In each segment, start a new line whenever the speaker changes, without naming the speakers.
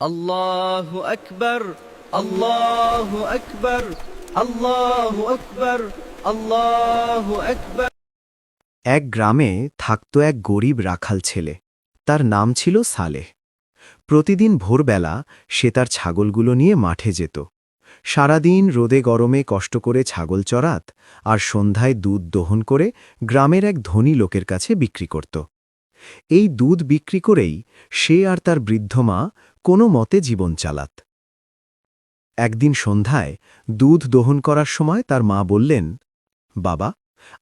আল্লাহু আকবর আল্লাহু আকবর আল্লাহু আকবর আল্লাহু আকবর।
এক গ্রামে থাকত এক গরিব রাখাল ছেলে। তার নাম ছিল সালেহ। প্রতিদিন ভোরবেলা সে তার ছাগলগুলো নিয়ে মাঠে যেত। সারাদিন রোদে গরমে কষ্ট করে ছাগল চড়াত আর সন্ধ্যায় দুধ দোহন করে গ্রামের এক ধনী লোকের কাছে বিক্রি করত। এই দুধ বিক্রি করেই সে আর তার বৃদ্ধ মা কোনো মতে জীবন চালাত। একদিন সন্ধ্যায় দুধ দহন করার সময় তার মা বললেন, বাবা,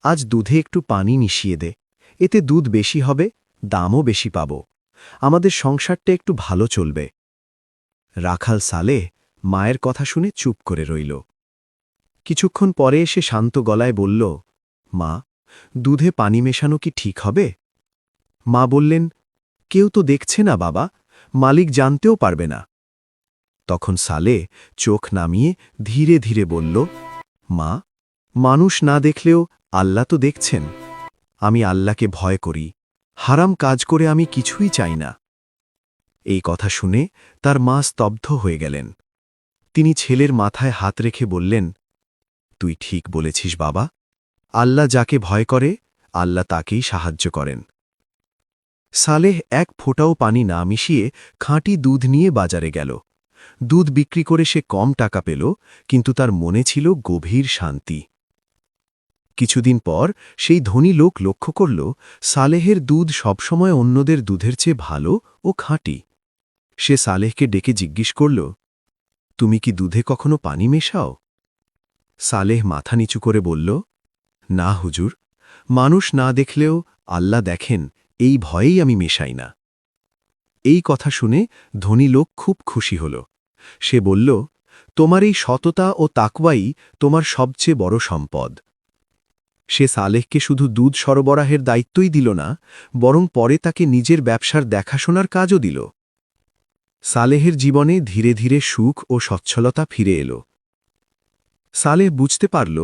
আজ দুধে একটু পানি মিশিয়ে দে, এতে দুধ বেশি হবে, দামও বেশি পাব, আমাদের সংসারটা একটু ভালো চলবে রাখাল সালে মায়ের কথা শুনে চুপ করে রইল। কিছুক্ষণ পরে এসে শান্ত গলায় বলল, মা, দুধে পানি মেশানো কি ঠিক হবে? মা বললেন, কেউ তো দেখছে না বাবা, মালিক জানতেও পারবে না। তখন সালে চোখ নামিয়ে ধীরে ধীরে বলল, মা, মানুষ না দেখলেও আল্লাহ তো দেখছেন। আমি আল্লাহকে ভয় করি, হারাম কাজ করে আমি কিছুই চাই না। এই কথা শুনে তার মা স্তব্ধ হয়ে গেলেন। তিনি ছেলের মাথায় হাত রেখে বললেন, তুই ঠিক বলেছিস বাবা, আল্লাহ যাকে ভয় করে, আল্লাহ তাকেই সাহায্য করেন। সালেহ এক ফোঁটাও পানি না মিশিয়ে খাঁটি দুধ নিয়ে বাজারে গেল। দুধ বিক্রি করে সে কম টাকা পেল, কিন্তু তার মনে ছিল গভীর শান্তি। কিছুদিন পর সেই ধনী লোক লক্ষ্য করল, সালেহের দুধ সবসময় অন্যদের দুধের চেয়ে ভালো ও খাঁটি। সে সালেহকে ডেকে জিজ্ঞেস করল, তুমি কি দুধে কখনো পানি মেশাও? সালেহ মাথা নিচু করে বলল, না হুজুর, মানুষ না দেখলেও আল্লাহ দেখেন এই ভয়েই আমি মেশাই না। এই কথা শুনে ধনী লোক খুব খুশি হল। সে বলল, তোমার এই সততা ও তাকওয়াই তোমার সবচেয়ে বড় সম্পদ। সে সালেহকে শুধু দুধ সরবরাহের দায়িত্বই দিল না, বরং পরে তাকে নিজের ব্যবসার দেখাশোনার কাজও দিল। সালেহের জীবনে ধীরে ধীরে সুখ ও সচ্ছলতা ফিরে এল। সালেহ বুঝতে পারল